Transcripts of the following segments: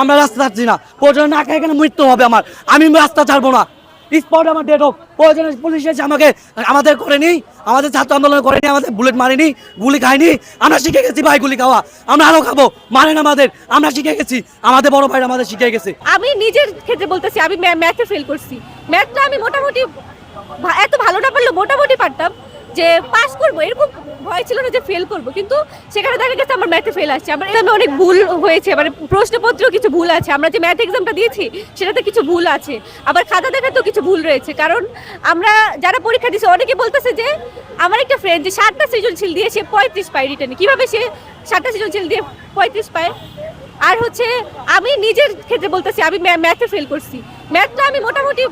আমরা রাস্তা ছাড়ছি না। প্রয়োজন না এখানে মৃত্যু হবে আমার। আমি রাস্তা ছাড়বো না। স্পটে আমার ডেট হোক। প্রয়োজনে পুলিশ এসে আমাকে, আমাদের করেনি। আমাদের ছাত্র আন্দোলন করেনি, আমাদের বুলেট মারেনি, গুলি খাইনি আমরা শিখে গেছি ভাই গুলি খাওয়া। আমরা আরও খাব। মারেন আমাদের। আমরা শিখে গেছি। আমাদের বড় ভাই আমাদের শিখে গেছে। আমি নিজের ক্ষেত্রে বলতেছি, আমি ম্যাথে ফেল করছি। ম্যাথটা আমি মোটামুটি এত ভালো না পারলেও মোটামুটি পারতাম। যে পাস করব, এরকম ভয় ছিল না যে ফেল করব, কিন্তু সেখানে দেখা গেছে আমার ম্যাথে ফেল আসছে। আমার এখানে অনেক ভুল হয়েছে মানে প্রশ্নপত্রেও কিছু ভুল আছে। আমরা যে ম্যাথ এক্সামটা দিয়েছি, সেটাতে কিছু ভুল আছে। আবার খাতা দেখাতেও কিছু ভুল রয়েছে। কারণ আমরা যারা পরীক্ষা দিয়েছি অনেকে বলতেছে যে, আমার একটা ফ্রেন্ড যে সাতটা সৃজনশীল দিয়ে সে পঁয়ত্রিশ পায় রিটার্নে কীভাবে সে সাতটা সৃজনশীল দিয়ে পঁয়ত্রিশ পায়? আর হচ্ছে, আমি নিজের ক্ষেত্রে বলতেছি, আমি ম্যাথে ফেল করছি। ম্যাথটা আমি মোটামুটি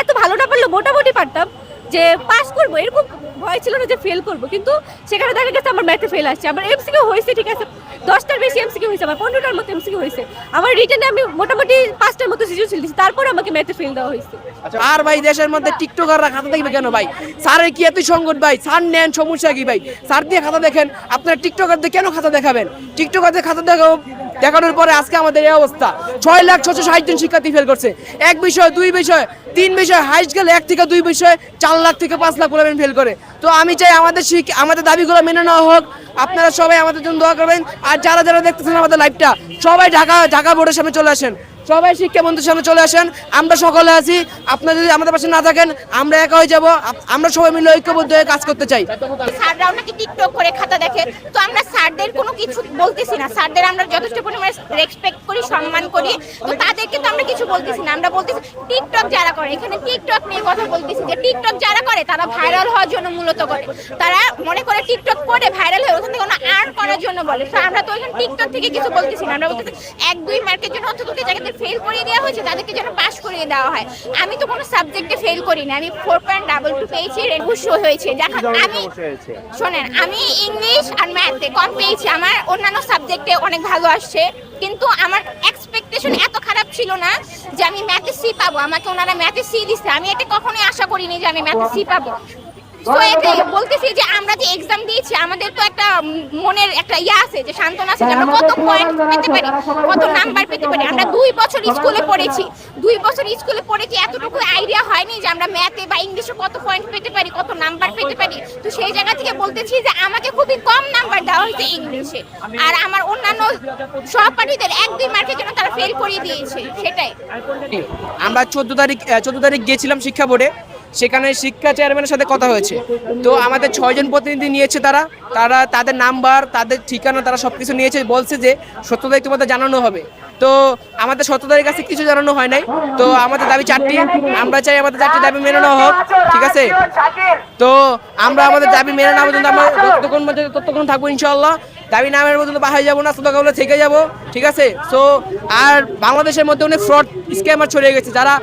এত ভালো না পারলেও মোটামুটি পারতাম। যে পাস করব, এরকম ভয় ছিল না যে ফেল করব, কিন্তু সেখানে দেখা গেছে আমার ম্যাথে ফেল আসছে। আমার এমসিকিউ হয়েছে, ঠিক আছে, দশটার বেশি এমসিকিউ হয়েছে, আমার পনেরোটার মতো এমসিকিউ হয়েছে। আমার রিটার্নে আমি মোটামুটি পাঁচটার মতো সিজন দিয়েছি তারপর আমাকে ম্যাথে ফেল দেওয়া হয়েছে। আর ভাই, দেশের মধ্যে টিকটকাররা খাতা দেখবে কেন ভাই? স্যারের কি এত সংকট ভাই? স্যার, নেন, সমস্যা কি ভাই? স্যার দিয়ে খাতা দেখেন, আপনারা টিকটকারদের কেন খাতা দেখাবেন? টিকটকারদের খাতা দেখাও দেখানোর পরে আজকে আমাদের এই অবস্থা। ছয় লাখ ছশো ষাট জন শিক্ষার্থী ফেল করছে। এক বিষয়, দুই বিষয়, তিন বিষয় হাইস্ট গেলে এক থেকে দুই বিষয়, চার লাখ থেকে পাঁচ লাখ পোলাবেন ফেল করে। তো আমি চাই আমাদের আমাদের দাবিগুলো মেনে নেওয়া হোক। আপনারা সবাই আমাদের জন্য দোয়া করবেন। আর যারা যারা দেখতেছেন আমাদের লাইভটা সবাই ঢাকা ঢাকা বোর্ডের সামনে চলে আসেন। সবাই শিক্ষা বন্ধুর সামনে চলে আসেন। আমরা সকলে আছি। আপনারা যদি আমাদের পাশে না থাকেন, আমরা একা হয়ে যাব। আমরা সবাই মিলে ঐক্যবদ্ধ হয়ে কাজ করতে চাই। স্যাররাও নাকি টিকটক করে খাতা দেখে। তো আমরা স্যারদের কোনো কিছু বলতেছি না। স্যারদের আমরা যথেষ্ট পরিমাণে রেসপেক্ট করি, সম্মান করি। তো তাদেরকে তো আমরা কিছু বলতেছি না। আমরা বলতেছি, টিকটক যারা করে, এখানে টিকটক নিয়ে কথা বলতেছি যে, টিকটক যারা করে, তারা ভাইরাল হওয়ার জন্য মূলত করে। তারা মনে করে টিকটক করে ভাইরাল হয়ে ওখান থেকে কোনো আর্ন করার জন্য বলে। তো আমরা তো এখানে টিকটক থেকে কিছু বলতেছি না। আমরা বলতেছি, এক, দুই মার্কের জন্য অন্তত যাদের ফেল করিয়ে দেওয়া হয়েছে, তাদেরকে যেন পাস করিয়ে দেওয়া হয়। আমি তো কোনো সাবজেক্টে ফেল করিনি। আমি ফোর পয়েন্ট ডাবল টু পেয়েছি রেগুস হয়েছে। দেখা আমি শোনেন, আমি ইংলিশ আর ম্যাথে কম পেয়েছি। আমার অন্যান্য সাবজেক্টে অনেক ভালো আসছে। কিন্তু আমার এক্সপেকটেশন এত খারাপ ছিল না যে আমি ম্যাথে সি পাবো। আমাকে ওনারা ম্যাথে সি দিচ্ছে আমি এটা কখনোই আশা করিনি যে আমি ম্যাথে সি পাবো। তো বলতেছি যে আমরা যে এক্সাম দিয়েছি আমাদের তো একটা মনের একটা ইয়ে আছে যে সান্ত্বনা আছে আমরা কত পয়েন্ট পেতে পারি কত নাম্বার পেতে পারি। আমরা দুই বছর স্কুলে পড়েছি দুই বছর স্কুলে পড়েছি এতটুকু আইডিয়া হয়নি যে আমরা ম্যাথে বা ইংলিশে কত পয়েন্ট পেতে পারি কত নাম্বার পেতে পারি। তো সেই জায়গা থেকে বলতেছি যে আমাকে খুবই কম নাম্বার দেওয়া হয়েছে ইংলিশে আর আমার অন্যান্য সহপাঠীদের এক দুই মার্কের জন্য তারা ফেল করিয়ে দিয়েছে সেটাই। আমরা চোদ্দ তারিখ চোদ্দ তারিখ গিয়েছিলাম শিক্ষা বোর্ডে। সেখানে শিক্ষা চেয়ারম্যানের সাথে কথা হয়েছে। তো আমাদের ছয়জন প্রতিনিধি নিয়েছে তারা। তারা তাদের নাম্বার, তাদের ঠিকানা তারা সব কিছু নিয়েছে। বলছে যে সত্য তারিখ তোমাদের জানানো হবে। তো আমাদের সত্য তারিখ কাছে কিছু জানানো হয় নাই। তো আমাদের দাবি চারটি। আমরা চাই আমাদের চারটি দাবি মেনে নেওয়া হোক। ঠিক আছে? তো আমরা আমাদের দাবি মেনে নেওয়া পর্যন্ত আমরা ততক্ষণ মধ্যে ততক্ষণ থাকব ইনশাল্লাহ দাবি নামের মেনে পর্যন্ত বাহাই যাব না সদকাবলে থেকে যাব, ঠিক আছে? সো আর বাংলাদেশের মধ্যে অনেক ফ্রড স্ক্যামার ছড়িয়ে গেছে, যারা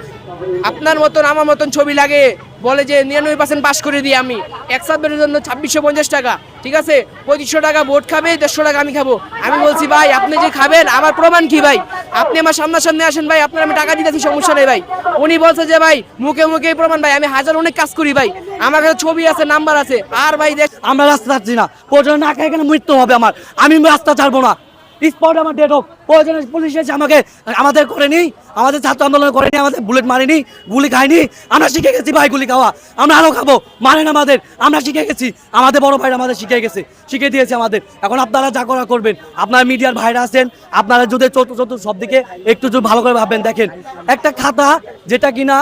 আপনার মতন, আমার মতন ছবি লাগে, বলে যে নিরানব্বই পার্সেন্ট পাস করে দিই আমি। এক সাবজেক্টের জন্য ছাব্বিশশো পঞ্চাশ টাকা, ঠিক আছে? পঁচিশশো টাকা ভোট খাবে, দেড়শো টাকা আমি খাব। আমি বলছি, ভাই, আপনি যে খাবেন, আমার প্রমাণ কি ভাই? আপনি আমার সামনা সামনে আসেন ভাই, আপনার আমি টাকা দিতেছি, সমস্যা নেই ভাই। উনি বলছে যে ভাই, মুখে মুখে প্রমাণ ভাই, আমি হাজার অনেক কাজ করি ভাই। আমার কাছে ছবি আছে, নাম্বার আছে। আর ভাই দেখ আমরা রাস্তা ছাড়ছি না। প্রয়োজন না এখানে মৃত্যু হবে আমার। আমি রাস্তা ছাড়বো না। স্পটে আমার ডেট হোক প্রয়োজনে পুলিশ এসে আমাকে, আমাদের করেনি, আমাদের ছাত্র আন্দোলন করেনি, আমাদের বুলেট মারেনি, গুলি খাইনি আমরা শিখে গেছি ভাই গুলি খাওয়া। আমরা আরও খাব। মারেন আমাদের। আমরা শিখে গেছি। আমাদের বড় ভাইরা আমাদের শিখে গেছে। শিখে দিয়েছে আমাদের। এখন আপনারা যা করা করবেন, আপনারা মিডিয়ার ভাইরা আছেন, আপনারা যদি চতুর্থ চতুর্থ সব দিকে একটু ভালো করে ভাববেন দেখেন। একটা খাতা, যেটা কিনা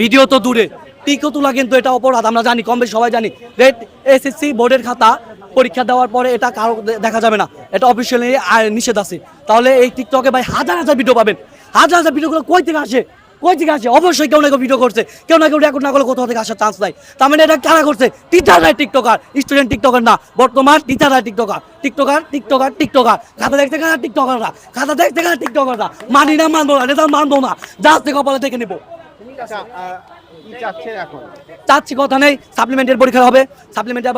ভিডিও তো দূরে। টিকো তোলা কিন্তু এটা অপরাধ, আমরা জানি, কম বেশি সবাই জানি। রেড এসএসসি বোর্ডের খাতা পরীক্ষা দেওয়ার পরে এটা কারও দেখা যাবে না। এটা অফিসিয়ালি নিষেধ আছে। তাহলে এই টিকটকে ভাই হাজার হাজার ভিডিও পাবেন। হাজার হাজার ভিডিওগুলো কই থেকে আসে? কই থেকে আসে? অবশ্যই কেউ না কেউ ভিডিও করছে। কেউ না কেউ রেকর্ড না করলে কোথাও থেকে আসার চান্স নাই। তার মানে এটা কারা করছে? টিচাররাই টিকটকার স্টুডেন্ট টিকটকার না। বর্তমান টিচাররাই টিকটকার টিকটকার টিকটকার টিকটকার খাতা দেখতে গেলে টিকটকাররা খাতা দেখতে গেলে টিকটকাররা মানি না, মানবো না নেতা মানবো না। যা থেকে কপালে দেখে নেব চাচ্ছি কথা নেই সাপ্লিমেন্টের পরীক্ষা হবে। সাপ্লিমেন্টে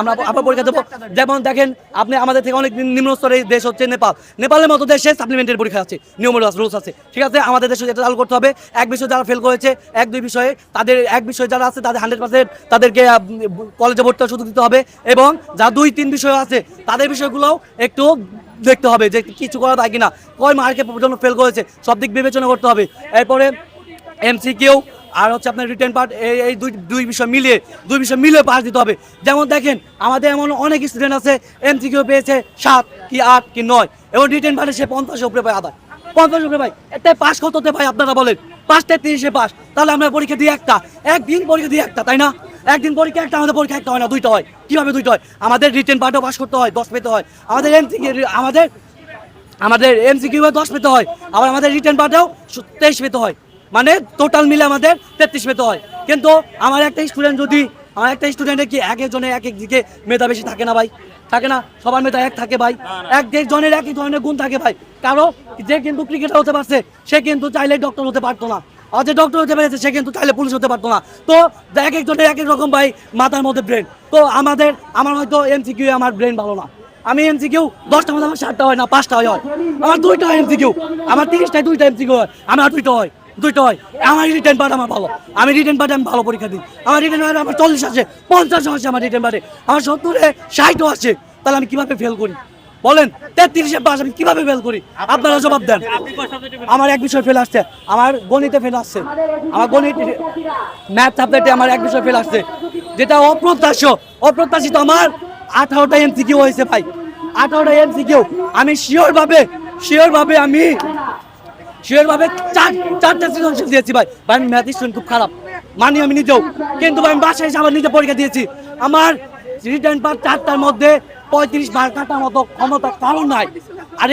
আমরা আবার পরীক্ষা দেবো। যেমন দেখেন আপনি আমাদের থেকে অনেক নিম্ন স্তরের দেশ হচ্ছে নেপাল। নেপালের মতো দেশে সাপ্লিমেন্টের পরীক্ষা আছে নিয়ম রুলস আছে। ঠিক আছে? আমাদের দেশে যেটা চালু করতে হবে এক বিষয় যারা ফেল করেছে এক দুই বিষয়ে তাদের এক বিষয় যারা আছে তাদের হান্ড্রেড পার্সেন্ট তাদেরকে কলেজে ভর্তি সুযোগ দিতে হবে এবং যা দুই তিন বিষয় আছে তাদের বিষয়গুলোও একটু দেখতে হবে যে কিছু করা যায় কিনা। কয় মার্কের জন্য ফেল করেছে সব দিক বিবেচনা করতে হবে। এরপরে এমসিকিউ আর হচ্ছে আপনার রিটার্ন পার্ট এই দুই দুই বিষয় মিলিয়ে, দুই বিষয় মিলিয়ে পাস দিতে হবে। যেমন দেখেন, আমাদের এমন অনেক স্টুডেন্ট আছে এমসিকিউ পেয়েছে সাত, কি আট, কি নয়, এবং রিটার্ন পার্টে সে পঞ্চাশের উপরে পায় আদায়। পঞ্চাশ উপরে ভাই এতে পাস কততে ভাই আপনারা বলেন? পাঁচটা তিরিশে পাস তাহলে আমরা পরীক্ষা দিই একটা। একদিন পরীক্ষা দিই একটা, তাই না? একদিন পরীক্ষা একটা, আমাদের পরীক্ষা একটা হয় না, দুইটা হয়। কীভাবে দুইটা হয়? আমাদের রিটার্ন পার্টও পাস করতে হয়, দশ পেতে হয়। আমাদের এমসিকিউ আমাদের আমাদের এম এমসিকিউ দশ পেতে হয়। আবার আমাদের রিটার্ন পার্টেও তেইশ পেতে হয়। মানে টোটাল মিলে আমাদের তেত্রিশ পেতে হয়। কিন্তু আমার একটা স্টুডেন্ট যদি আমার একটা স্টুডেন্টের কি এক একজনে এক এক দিকে মেধা বেশি থাকে না ভাই? থাকে না? সবার মেধা এক থাকে ভাই। এক জনের এক এক ধরনের গুণ থাকে ভাই। কারও যে কিন্তু ক্রিকেটার হতে পারছে সে কিন্তু চাইলে ডক্টর হতে পারতো না। আর যে ডক্টর হতে পেরেছে সে কিন্তু চাইলে পুলিশ হতে পারতো না। তো এক একজনের এক এক রকম ভাই মাথার মধ্যে ব্রেন তো আমাদের আমার হয়তো এমসিকিউ আমার ব্রেন ভালো না। আমি এমসিকিউ দশটা মধ্যে আমার সাতটা হয় না পাঁচটা হয়। আমার দুইটা হয় এমসিকিউ আমার তিরিশটায় দুইটা এমসিকিউ হয় আমার দুইটা হয়। দুইটা হয়। আমার রিটার্ন পার্ট আমার ভালো। আমি রিটার্ন পার্টে আমি ভালো পরীক্ষা দিই। আমার রিটার্ন পার্টে আমার চল্লিশ আছে, পঞ্চাশ আছে আমার রিটার্ন পার্টে আমার সত্তরে ষাটও আছে। তাহলে আমি কীভাবে ফেল করি? বলেন, তেত্রিশে পাস আমি কীভাবে ফেল করি? আপনারা জবাব দেন। আমার এক বিষয় ফেল আসছে। আমার গণিতে ফেল আসছে। আমার গণিত ম্যাথ সাবজেক্টে আমার এক বিষয় ফেল আসছে। যেটা অপ্রত্যাশিত অপ্রত্যাশিত আমার আঠারোটা এমসিকিউ হয়েছে ভাই। আঠারোটা এমসিকিউ আমি শিওর ভাবে শিওর ভাবে আমি শিওর চার চারটা সৃজনশীল দিয়েছি ভাই। ভাই আমি ম্যাথ স্টুডেন্ট খুব খারাপ। মানি আমি নিজেও। কিন্তু ভাই আমি বাসায় এসে আবার নিজে পরীক্ষা দিয়েছি। আমার রিটার্ন পার চারটার মধ্যে পঁয়ত্রিশ মার্ক কাটার মতো ক্ষমতা কারণ নাই। আর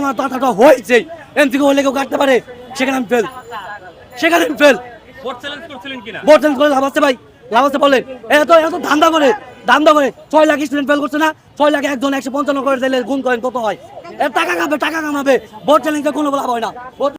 আমার কথাটা হয়েছে হলে কেউ কাটতে পারে? সেখানে আমি ফেল সেখানে আমি ফেল ভোট চ্যালেঞ্জ বোর্ড করে লাভ আছে ভাই। লাভ আছে বলেন এত এত ধান্দা করে। ধান্দা করে। ছয় লাখ স্টুডেন্ট ফেল করছে না। ছয় লাখ একজন একশো পঞ্চান্ন করে দিলে গুণ করেন কত হয়। টাকা কামাবে টাকা কামাবে ভোট চ্যালেঞ্জে কোনো বলা হয় না।